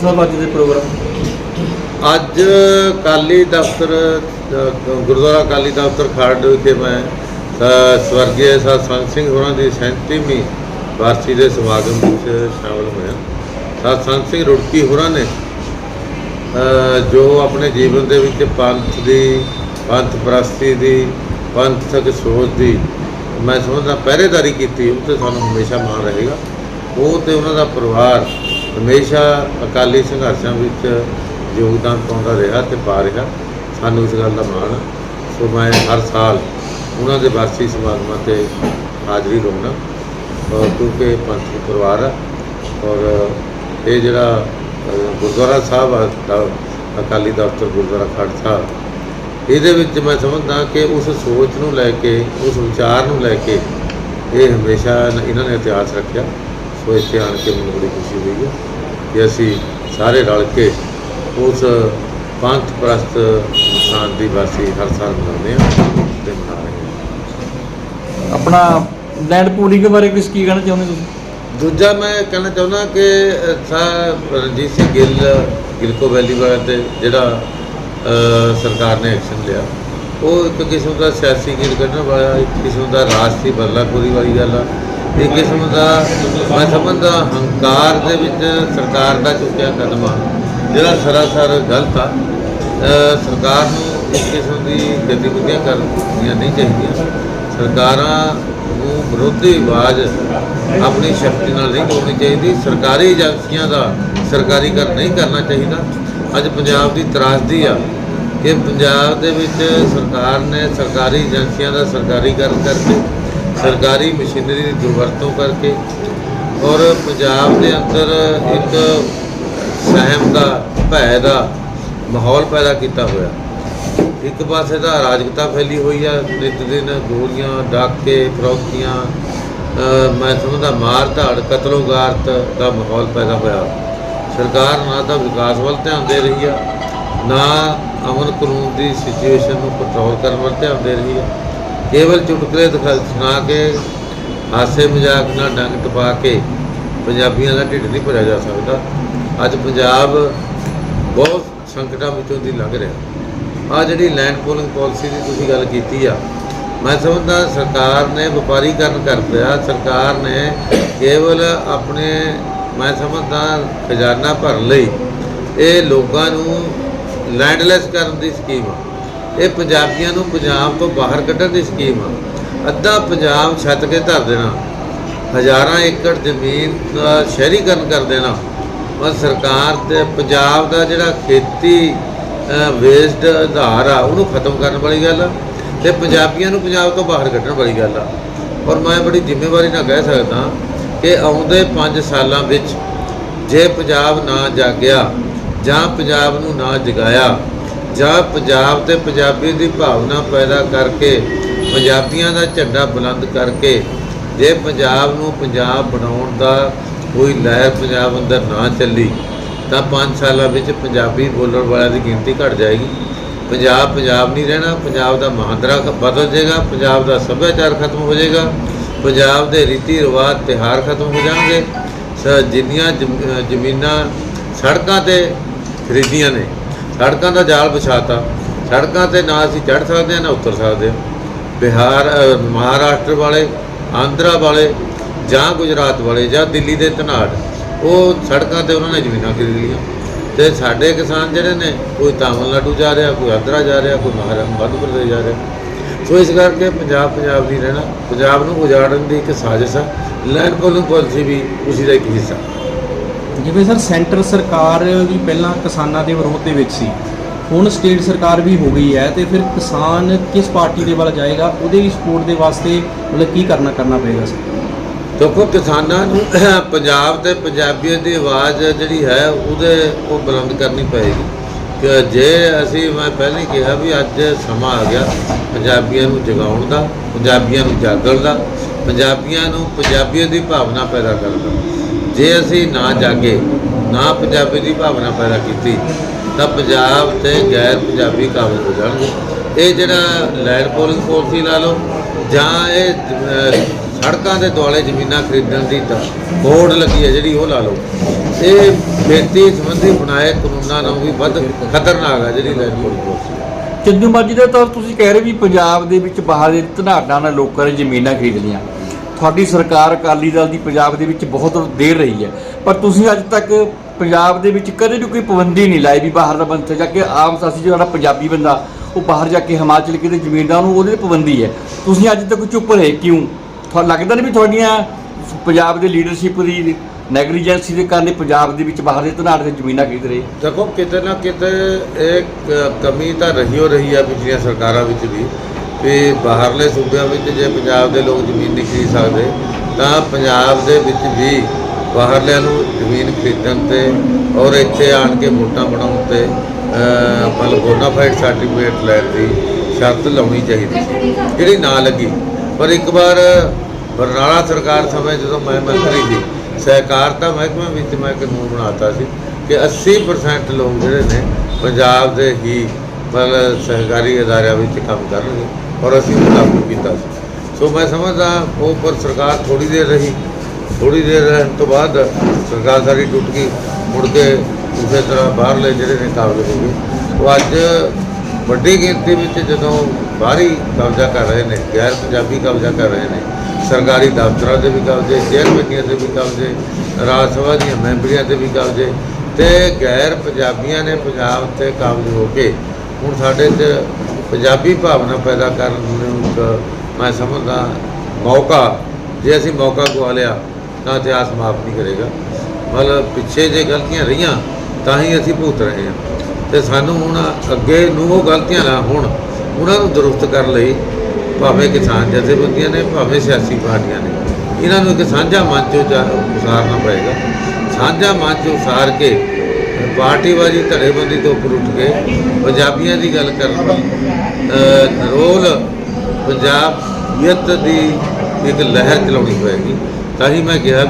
ਸਾਹਿਬ ਅੱਜ ਦੇ ਪ੍ਰੋਗਰਾਮ? ਅੱਜ ਕਾਲੀ ਦਫ਼ਤਰ ਅ, ਗੁਰਦੁਆਰਾ ਕਾਲੀ ਦਫ਼ਤਰ ਖਰੜ ਵਿਖੇ ਮੈਂ ਅ, ਸਵਰਗੀ ਸਤ ਸੰਤ ਸਿੰਘ ਹੋਰਾਂ ਦੀ 37ਵੀਂ ਵਾਰਸੀ ਦੇ ਸਮਾਗਮ ਵਿੱਚ ਸ਼ਾਮਲ ਹੋਇਆ। ਸਤ ਸੰਤ ਸਿੰਘ ਰੁੜਕੀ ਹੋਰਾਂ ਨੇ ਅ, ਜੋ ਆਪਣੇ ਜੀਵਨ ਦੇ ਵਿੱਚ ਪੰਥ ਦੀ ਪੰਥ ਪ੍ਰਸਤੀ ਦੀ ਪੰਥਕ ਸੋਚ ਦੀ ਮੈਂ ਸਮਝਦਾ ਪਹਿਰੇਦਾਰੀ ਕੀਤੀ ਉਹ ਤੇ ਸਾਨੂੰ ਹਮੇਸ਼ਾ ਮਾਣ ਰਹੇਗਾ। ਉਹ ਤੇ ਉਹਨਾਂ ਦਾ ਪਰਿਵਾਰ ਹਮੇਸ਼ਾ ਅਕਾਲੀ ਸੰਘਰਸ਼ਾਂ ਵਿੱਚ ਯੋਗਦਾਨ ਪਾਉਂਦਾ ਰਿਹਾ ਤੇ ਪਾ ਰਿਹਾ। ਸਾਨੂੰ ਇਸ ਗੱਲ ਦਾ ਮਾਣ ਹੈ। ਸੋ ਮੈਂ ਹਰ ਸਾਲ ਉਹਨਾਂ ਦੇ ਵਾਰਸੀ ਸਮਾਗਮਾਂ ਤੇ ਹਾਜ਼ਰੀ ਲਾਉਣਾ ਔਰ ਕਿਉਂਕਿ ਪੰਥਕ ਪਰਿਵਾਰ ਆ। ਔਰ ਇਹ ਜਿਹੜਾ ਗੁਰਦੁਆਰਾ ਸਾਹਿਬ ਆ, ਅਕਾਲੀ ਦਫ਼ਤਰ ਗੁਰਦੁਆਰਾ ਖੜ ਸਾਹਿਬ ਇਹਦੇ ਵਿੱਚ ਮੈਂ ਸਮਝਦਾ ਕਿ ਉਸ ਸੋਚ ਨੂੰ ਲੈ ਕੇ ਉਸ ਵਿਚਾਰ ਨੂੰ ਲੈ ਕੇ ਇਹ ਹਮੇਸ਼ਾ ਇਹਨਾਂ ਨੇ ਇਤਿਹਾਸ ਰੱਖਿਆ। ਸੋ ਇੱਥੇ ਆਣ ਕੇ ਮੈਨੂੰ ਬੜੀ ਖੁਸ਼ੀ ਹੋਈ ਹੈ ਕਿ ਅਸੀਂ ਸਾਰੇ ਰਲ ਕੇ ਉਸ ਪੰਥ ਪ੍ਰਸਤ ਇਨਸਾਨ ਦੀ ਵਾਸੀ ਹਰ ਸਾਲ ਮਨਾਉਂਦੇ ਹਾਂ ਤੇ ਮਨਾ ਰਹੇ ਹਾਂ। ਆਪਣਾ ਲੈਂਡ ਪੂਲਿੰਗ ਬਾਰੇ ਕੁਝ ਕੀ ਕਹਿਣਾ ਚਾਹੁੰਦੇ ਤੁਸੀਂ? ਦੂਜਾ ਮੈਂ ਕਹਿਣਾ ਚਾਹੁੰਦਾ ਕਿ ਸਾ ਰਣਜੀਤ ਸਿੰਘ ਗਿੱਲ ਗਿਲਕੋ ਵੈਲੀ ਵਾਲਾ ਤੇ ਜਿਹੜਾ ਸਰਕਾਰ ਨੇ ਐਕਸ਼ਨ ਲਿਆ ਉਹ ਇੱਕ ਕਿਸਮ ਦਾ ਸਿਆਸੀ ਗੇੜ ਕੱਢਣ ਵਾਲਾ ਇੱਕ ਕਿਸਮ ਦਾ ਰਾਜਸੀ ਬਦਲਾਖੋਰੀ ਵਾਲੀ ਗੱਲ ਆ। ਇੱਕ ਕਿਸਮ ਦਾ, ਮੈਂ ਸਮਝਦਾ ਹੰਕਾਰ ਦੇ ਵਿੱਚ ਸਰਕਾਰ ਦਾ ਚੁੱਕਿਆ ਕਦਮ ਆ। ਜਿਹੜਾ ਸਰਾਸਰ ਗਲਤ ਆ ਸਰਕਾਰ ਨੂੰ ਇਸ ਕਿਸਮ ਦੀ ਗਤੀਵਿਧੀਆਂ ਕਰਨੀਆਂ ਨਹੀਂ ਚਾਹੀਦੀਆਂ। ਸਰਕਾਰਾਂ ਨੂੰ ਵਿਰੋਧੀ ਆਵਾਜ਼ ਆਪਣੀ ਸ਼ਕਤੀ ਨਾਲ ਨਹੀਂ ਤੋੜਨੀ ਚਾਹੀਦੀ। ਸਰਕਾਰੀ ਏਜੰਸੀਆਂ ਦਾ ਸਰਕਾਰੀਕਰਨ ਨਹੀਂ ਕਰਨਾ ਚਾਹੀਦਾ। ਅੱਜ ਪੰਜਾਬ ਦੀ ਤਰਾਸਦੀ ਆ ਕਿ ਪੰਜਾਬ ਦੇ ਵਿੱਚ ਸਰਕਾਰ ਨੇ ਸਰਕਾਰੀ ਏਜੰਸੀਆਂ ਦਾ ਸਰਕਾਰੀਕਰਨ ਕਰਕੇ ਸਰਕਾਰੀ ਮਸ਼ੀਨਰੀ ਦੀ ਦੁਰਵਰਤੋਂ ਕਰਕੇ ਔਰ ਪੰਜਾਬ ਦੇ ਅੰਦਰ ਇੱਕ ਸਹਿਮ ਦਾ, ਭੈ ਦਾ ਮਾਹੌਲ ਪੈਦਾ ਕੀਤਾ ਹੋਇਆ। ਇੱਕ ਪਾਸੇ ਤਾਂ ਅਰਾਜਕਤਾ ਫੈਲੀ ਹੋਈ ਆ ਨਿਤ ਦਿਨ ਗੋਲੀਆਂ ਡਾਕੇ ਫਰੋਕੀਆਂ ਮੈਂ ਸਮਝਦਾ ਮਾਰ ਧਾੜ ਕਤਲੋਗਾਰਤ ਦਾ ਮਾਹੌਲ ਪੈਦਾ ਹੋਇਆ। ਸਰਕਾਰ ਨਾ ਤਾਂ ਵਿਕਾਸ ਵੱਲ ਧਿਆਨ ਦੇ ਰਹੀ ਆ, ਨਾ ਅਮਨ ਕਾਨੂੰਨ ਦੀ ਸਿਚੁਏਸ਼ਨ ਨੂੰ ਕੰਟਰੋਲ ਕਰਨ ਵੱਲ ਧਿਆਨ ਦੇ ਰਹੀ ਆ। ਕੇਵਲ ਚੁਟਕਲੇ ਦਿਖਾ ਸੁਣਾ ਕੇ, ਹਾਸੇ ਮਜ਼ਾਕ ਨਾਲ ਡੰਗ ਟਪਾ ਕੇ ਪੰਜਾਬੀਆਂ ਦਾ ਢਿੱਡ ਨਹੀਂ ਭਰਿਆ ਜਾ ਸਕਦਾ। ਅੱਜ ਪੰਜਾਬ ਬਹੁਤ ਸੰਕਟਾਂ ਵਿੱਚੋਂ ਦੀ ਲੰਘ ਰਿਹਾ। ਆ ਜਿਹੜੀ ਲੈਂਡ ਪੋਲਿੰਗ ਪਾਲਿਸੀ ਦੀ ਤੁਸੀਂ ਗੱਲ ਕੀਤੀ ਆ, ਮੈਂ ਸਮਝਦਾ ਸਰਕਾਰ ਨੇ ਵਪਾਰੀਕਰਨ ਕਰ ਲਿਆ ਸਰਕਾਰ ਨੇ ਕੇਵਲ ਆਪਣੇ, ਮੈਂ ਸਮਝਦਾ ਖਜ਼ਾਨਾ ਭਰਨ ਲਈ ਇਹ ਲੋਕਾਂ ਨੂੰ ਲੈਂਡਲੈਸ ਕਰਨ ਦੀ ਸਕੀਮ ਆ। ਇਹ ਪੰਜਾਬੀਆਂ ਨੂੰ ਪੰਜਾਬ ਤੋਂ ਬਾਹਰ ਕੱਢਣ ਦੀ ਸਕੀਮ ਆ। ਅੱਧਾ ਪੰਜਾਬ ਛੱਤ ਕੇ ਧਰ ਦੇਣਾ। ਹਜ਼ਾਰਾਂ ਏਕੜ ਜ਼ਮੀਨ ਦਾ ਸ਼ਹਿਰੀਕਰਨ ਕਰ ਦੇਣਾ। ਪਰ ਸਰਕਾਰ ਤੇ ਪੰਜਾਬ ਦਾ ਜਿਹੜਾ ਖੇਤੀ ਵੇਸਟ ਆਧਾਰ ਆ, ਉਹਨੂੰ ਖਤਮ ਕਰਨ ਵਾਲੀ ਗੱਲ ਆ ਤੇ ਪੰਜਾਬੀਆਂ ਨੂੰ ਪੰਜਾਬ ਤੋਂ ਬਾਹਰ ਕੱਢਣ ਵਾਲੀ ਗੱਲ ਆ। ਔਰ ਮੈਂ ਬੜੀ ਜ਼ਿੰਮੇਵਾਰੀ ਨਾਲ ਕਹਿ ਸਕਦਾ ਕਿ ਆਉਂਦੇ 5 ਸਾਲਾਂ ਵਿੱਚ ਜੇ ਪੰਜਾਬ ਨਾ ਜਾਗਿਆ ਜਾਂ ਪੰਜਾਬ ਨੂੰ ਨਾ ਜਗਾਇਆ ਜਾਂ ਪੰਜਾਬ ਤੇ ਪੰਜਾਬੀ ਦੀ ਭਾਵਨਾ ਪੈਦਾ ਕਰਕੇ ਪੰਜਾਬੀਆਂ ਦਾ ਝੰਡਾ ਬੁਲੰਦ ਕਰਕੇ ਜੇ ਪੰਜਾਬ ਨੂੰ ਪੰਜਾਬ ਬਣਾਉਣ ਦਾ ਕੋਈ ਲਹਿਰ ਪੰਜਾਬ ਅੰਦਰ ਨਾ ਚੱਲੀ, ਤਾਂ 5 ਸਾਲਾਂ ਵਿੱਚ ਪੰਜਾਬੀ ਬੋਲਣ ਵਾਲਿਆਂ ਦੀ ਗਿਣਤੀ ਘਟ ਜਾਏਗੀ। ਪੰਜਾਬ ਪੰਜਾਬ ਨਹੀਂ ਰਹਿਣਾ, ਪੰਜਾਬ ਦਾ ਮਹਾਂਦਰਾ ਬਦਲ ਜਾਏਗਾ, ਪੰਜਾਬ ਦਾ ਸੱਭਿਆਚਾਰ ਖਤਮ ਹੋ ਜਾਏਗਾ, ਪੰਜਾਬ ਦੇ ਰੀਤੀ ਰਿਵਾਜ, ਤਿਉਹਾਰ ਖਤਮ ਹੋ ਜਾਣਗੇ। ਸ- ਜਿੰਨੀਆਂ ਜ਼ਮ- ਜ਼ਮੀਨਾਂ ਸੜਕਾਂ ਤੇ ਖਰੀਦੀਆਂ ਨੇ ਸੜਕਾਂ ਦਾ ਜਾਲ ਵਿਛਾਤਾ। ਸੜਕਾਂ ਤੇ ਨਾ ਅਸੀਂ ਚੜ੍ਹ ਸਕਦੇ ਹਾਂ, ਨਾ ਉਤਰ ਸਕਦੇ ਹਾਂ। ਬਿਹਾਰ ਮਹਾਰਾਸ਼ਟਰ ਵਾਲੇ, ਆਂਧਰਾ ਵਾਲੇ ਜਾਂ ਗੁਜਰਾਤ ਵਾਲੇ ਜਾਂ ਦਿੱਲੀ ਦੇ ਧਨਾੜ, ਉਹ ਸੜਕਾਂ ਤੇ ਉਹਨਾਂ ਨੇ ਜ਼ਮੀਨਾਂ ਖਰੀਦ ਲਈਆਂ। ਤੇ ਸਾਡੇ ਕਿਸਾਨ ਜਿਹੜੇ ਨੇ, ਕੋਈ ਤਾਮਿਲਨਾਡੂ ਜਾ ਰਿਹਾ, ਕੋਈ ਆਂਧਰਾ ਜਾ ਰਿਹਾ, ਕੋਈ ਮਹਾਰਾਸ਼ਟਰ ਮੱਧ ਪ੍ਰਦੇਸ਼ ਜਾ ਰਿਹਾ। ਸੋ ਇਸ ਕਰਕੇ ਪੰਜਾਬ ਪੰਜਾਬ ਦੀ ਰਹਿਣਾ। ਪੰਜਾਬ ਨੂੰ ਉਜਾੜਨ ਦੀ ਇੱਕ ਸਾਜ਼ਿਸ਼ ਆ। ਲੈਂਡ ਪੋਲਿੰਗ ਪਾਲਿਸੀ ਵੀ ਉਸੇ ਦਾ ਇੱਕ ਹਿੱਸਾ। ਜਿਵੇਂ ਸਰ ਸੈਂਟਰ ਸਰਕਾਰ ਵੀ ਪਹਿਲਾਂ ਕਿਸਾਨਾਂ ਦੇ ਵਿਰੋਧ ਦੇ ਵਿੱਚ ਸੀ, ਹੁਣ ਸਟੇਟ ਸਰਕਾਰ ਵੀ ਹੋ ਗਈ ਹੈ ਤੇ ਫਿਰ ਕਿਸਾਨ ਕਿਸ ਪਾਰਟੀ ਦੇ ਵੱਲ ਜਾਏਗਾ, ਉਹਦੇ ਵੀ ਸਪੋਰਟ ਦੇ ਵਾਸਤੇ ਮਤਲਬ ਕੀ ਕਰਨਾ ਕਰਨਾ ਪਏਗਾ ਸਰ? ਦੇਖੋ, ਕਿਸਾਨਾਂ ਨੂੰ ਪੰਜਾਬ ਤੇ ਪੰਜਾਬੀਅਤ ਦੀ ਆਵਾਜ਼ ਜਿਹੜੀ ਹੈ, ਉਹਦੇ ਉਹ ਬੁਲੰਦ ਕਰਨੀ ਪਏਗੀ। ਕਿ ਜੇ ਅਸੀਂ, ਮੈਂ ਪਹਿਲਾਂ ਹੀ ਕਿਹਾ ਵੀ ਅੱਜ ਸਮਾਂ ਆ ਗਿਆ ਪੰਜਾਬੀਆਂ ਨੂੰ ਜਗਾਉਣ ਦਾ, ਪੰਜਾਬੀਆਂ ਨੂੰ ਜਾਗਣ ਦਾ, ਪੰਜਾਬੀਆਂ ਨੂੰ ਪੰਜਾਬੀਅਤ ਦੀ ਭਾਵਨਾ ਪੈਦਾ ਕਰਨ ਦਾ। ਜੇ ਅਸੀਂ ਨਾ ਜਾਗੇ, ਨਾ ਪੰਜਾਬੀ ਦੀ ਭਾਵਨਾ ਪੈਦਾ ਕੀਤੀ, ਤਾਂ ਪੰਜਾਬ ਤੇ ਗੈਰ ਪੰਜਾਬੀ ਕਾਬੂ ਹੋ ਜਾਣਗੇ। ਇਹ ਜਿਹੜਾ ਲੈਂਡ ਪੋਲਿੰਗ ਪਾਲਿਸੀ ਲਾ ਲਓ, ਜਾਂ ਇਹ ਸੜਕਾਂ ਦੇ ਦੁਆਲੇ ਜ਼ਮੀਨਾਂ ਖਰੀਦਣ ਦੀ ਤਾਂ ਬੋਰਡ ਲੱਗੀ ਹੈ ਜਿਹੜੀ ਉਹ ਲਾ ਲਓ। ਇਹ ਖੇਤੀ ਸੰਬੰਧੀ ਬਣਾਏ ਕਾਨੂੰਨਾਂ ਨੂੰ ਵੀ ਵੱਧ ਖਤਰਨਾਕ ਹੈ ਜਿਹੜੀ ਲੈਂਡ ਪੋਲਿੰਗ ਪਾਲਿਸੀ ਚੰਦੂ ਮਰਜ਼ੀ ਦੇ ਤੌਰ ਤੁਸੀਂ ਕਹਿ ਰਹੇ ਵੀ ਪੰਜਾਬ ਦੇ ਵਿੱਚ ਬਾਹਰ ਦੇ ਧਨਾਡਾਂ ਨਾਲ ਲੋਕਾਂ ਨੇ ਜ਼ਮੀਨਾਂ ਖਰੀਦ ਲੀਆਂ ਤੁਹਾਡੀ ਸਰਕਾਰ ਅਕਾਲੀ ਦਲ ਦੀ ਪੰਜਾਬ ਦੇ ਵਿੱਚ ਬਹੁਤ ਦੇਰ ਰਹੀ ਹੈ। ਪਰ ਤੁਸੀਂ ਅੱਜ ਤੱਕ ਪੰਜਾਬ ਦੇ ਵਿੱਚ ਕਦੇ ਵੀ ਕੋਈ ਪਾਬੰਦੀ ਨਹੀਂ ਲਾਈ ਵੀ ਬਾਹਰ ਦਾ ਬੰਦਾ ਜਾ ਕੇ ਆਮ ਸਾਸੀ ਜਿਹੜਾ ਪੰਜਾਬੀ ਬੰਦਾ, ਉਹ ਬਾਹਰ ਜਾ ਕੇ ਹਿਮਾਚਲ ਕਿਤੇ ਜ਼ਮੀਨ ਦਾ ਉਹਦੇ ਤੇ ਪਾਬੰਦੀ ਹੈ। ਤੁਸੀਂ ਅੱਜ ਤੱਕ ਚੁੱਪ ਰਹੇ ਕਿਉਂ? ਤੁਹਾਨੂੰ ਲੱਗਦਾ ਨਹੀਂ ਵੀ ਤੁਹਾਡੀਆਂ ਪੰਜਾਬ ਦੇ ਲੀਡਰਸ਼ਿਪ ਦੀ ਨੈਗਲੀਜੈਂਸੀ ਦੇ ਕਾਰਨ ਪੰਜਾਬ ਦੇ ਵਿੱਚ ਬਾਹਰ ਦੇ ਧਨਾੜ ਦੇ ਜ਼ਮੀਨਾਂ ਖਰੀਦ ਰਹੇ? ਦੇਖੋ, ਕਿਤੇ ਨਾ ਕਿਤੇ ਇੱਕ ਕਮੀ ਤਾਂ ਰਹੀ ਹੋ ਰਹੀ ਆ ਪਿਛਲੀਆਂ ਸਰਕਾਰਾਂ ਵਿੱਚ ਵੀ। ਵੀ ਬਾਹਰਲੇ ਸੂਬਿਆਂ ਵਿੱਚ ਜੇ ਪੰਜਾਬ ਦੇ ਲੋਕ ਜ਼ਮੀਨ ਨਹੀਂ ਖਰੀਦ ਸਕਦੇ, ਤਾਂ ਪੰਜਾਬ ਦੇ ਵਿੱਚ ਵੀ ਬਾਹਰਲਿਆਂ ਨੂੰ ਜ਼ਮੀਨ ਖਰੀਦਣ ਤੇ ਔਰ ਇੱਥੇ ਆਣ ਕੇ ਵੋਟਾਂ ਬਣਾਉਣ ਤੇ ਮਤਲਬ ਬੋਨਾਫਾਈਡ ਸਰਟੀਫਿਕੇਟ ਲੈਣ ਦੀ ਸ਼ਰਤ ਲਾਉਣੀ ਚਾਹੀਦੀ ਸੀ। ਜਿਹੜੀ ਨਾ ਲੱਗੀ। ਪਰ ਇੱਕ ਵਾਰ ਬਰਨਾਲਾ ਸਰਕਾਰ ਸਮੇਂ ਜਦੋਂ ਮੈਂ ਮੰਤਰੀ ਸੀ ਸਹਿਕਾਰਤਾ ਮਹਿਕਮੇ ਵਿੱਚ ਮੈਂ ਕਾਨੂੰਨ ਬਣਾਤਾ ਸੀ ਕਿ 80% ਲੋਕ ਜਿਹੜੇ ਨੇ, ਪੰਜਾਬ ਦੇ ਹੀ ਮਤਲਬ ਸਹਿਕਾਰੀ ਅਦਾਰਿਆਂ ਵਿੱਚ ਕੰਮ ਕਰਨਗੇ। ਔਰ ਅਸੀਂ ਉਹ ਲਾਗੂ ਕੀਤਾ ਸੀ। ਸੋ ਮੈਂ ਸਮਝਦਾ ਉਹ ਪਰ ਸਰਕਾਰ ਥੋੜੀ ਦੇਰ ਰਹੀ ਥੋੜੀ ਦੇਰ ਰਹਿਣ ਤੋਂ ਬਾਅਦ ਸਰਕਾਰ ਸਾਰੀ ਟੁੱਟ ਗਈ, ਮੁੜ ਕੇ ਉਸੇ ਤਰ੍ਹਾਂ ਬਾਹਰਲੇ ਜਿਹੜੇ ਨੇ ਕਾਬਲ ਹੋ ਗਏ ਉਹ ਅੱਜ ਵੱਡੀ ਗਿਣਤੀ ਵਿੱਚ ਜਦੋਂ ਬਾਹਰੀ ਕਬਜ਼ਾ ਕਰ ਰਹੇ ਨੇ, ਗੈਰ ਪੰਜਾਬੀ ਕਬਜ਼ਾ ਕਰ ਰਹੇ ਨੇ, ਸਰਕਾਰੀ ਦਫ਼ਤਰਾਂ ਦੇ ਵੀ ਕਬਜ਼ੇ ਚੇਅਰਮੈਨੀਆਂ ਦੇ ਵੀ ਕਬਜ਼ੇ, ਰਾਜ ਸਭਾ ਦੀਆਂ ਮੈਂਬਰੀਆਂ ਤੇ ਵੀ ਕਬਜ਼ੇ ਤੇ ਗੈਰ ਪੰਜਾਬੀਆਂ ਨੇ ਪੰਜਾਬ ਤੇ ਕਾਬਜ਼ ਹੋ ਕੇ ਹੁਣ ਸਾਡੇ 'ਚ ਪੰਜਾਬੀ ਭਾਵਨਾ ਪੈਦਾ ਕਰਨ ਨੂੰ ਇੱਕ ਮੈਂ ਸਮਝਦਾ ਮੌਕਾ, ਜੇ ਅਸੀਂ ਮੌਕਾ ਗਵਾ ਲਿਆ, ਤਾਂ ਇਤਿਹਾਸ ਮਾਫ ਨਹੀਂ ਕਰੇਗਾ। ਮਤਲਬ ਪਿੱਛੇ ਜੇ ਗਲਤੀਆਂ ਰਹੀਆਂ, ਤਾਂ ਹੀ ਅਸੀਂ ਭੁਗਤ ਰਹੇ ਹਾਂ। ਤੇ ਸਾਨੂੰ ਹੁਣ ਅੱਗੇ ਨੂੰ ਉਹ ਗਲਤੀਆਂ ਨਾ ਹੋਣ, ਉਹਨਾਂ ਨੂੰ ਦਰੁਸਤ ਕਰਨ ਲਈ ਭਾਵੇਂ ਕਿਸਾਨ ਜਥੇਬੰਦੀਆਂ ਨੇ, ਭਾਵੇਂ ਸਿਆਸੀ ਪਾਰਟੀਆਂ ਨੇ, ਇਹਨਾਂ ਨੂੰ ਇੱਕ ਸਾਂਝਾ ਮੰਚ ਉਚਾ- ਉਸਾਰਨਾ ਪਏਗਾ। ਸਾਂਝਾ ਮੰਚ ਉਸਾਰ ਕੇ ਪਾਰਟੀਬਾਜ਼ੀ ਧੜੇਬੰਦੀ ਤੋਂ ਉੱਪਰ ਉੱਠ ਕੇ ਪੰਜਾਬੀਆਂ ਦੀ ਗੱਲ ਕਰਨ ਦਾ ਅਹ, ਰੋਲ ਪੰਜਾਬੀਅਤ ਦੀ ਇੱਕ ਲਹਿਰ ਚਲਾਉਣੀ ਪਏਗੀ ਤਾਂ ਹੀ ਮੈਂ ਕਿਹਾ ਵੀ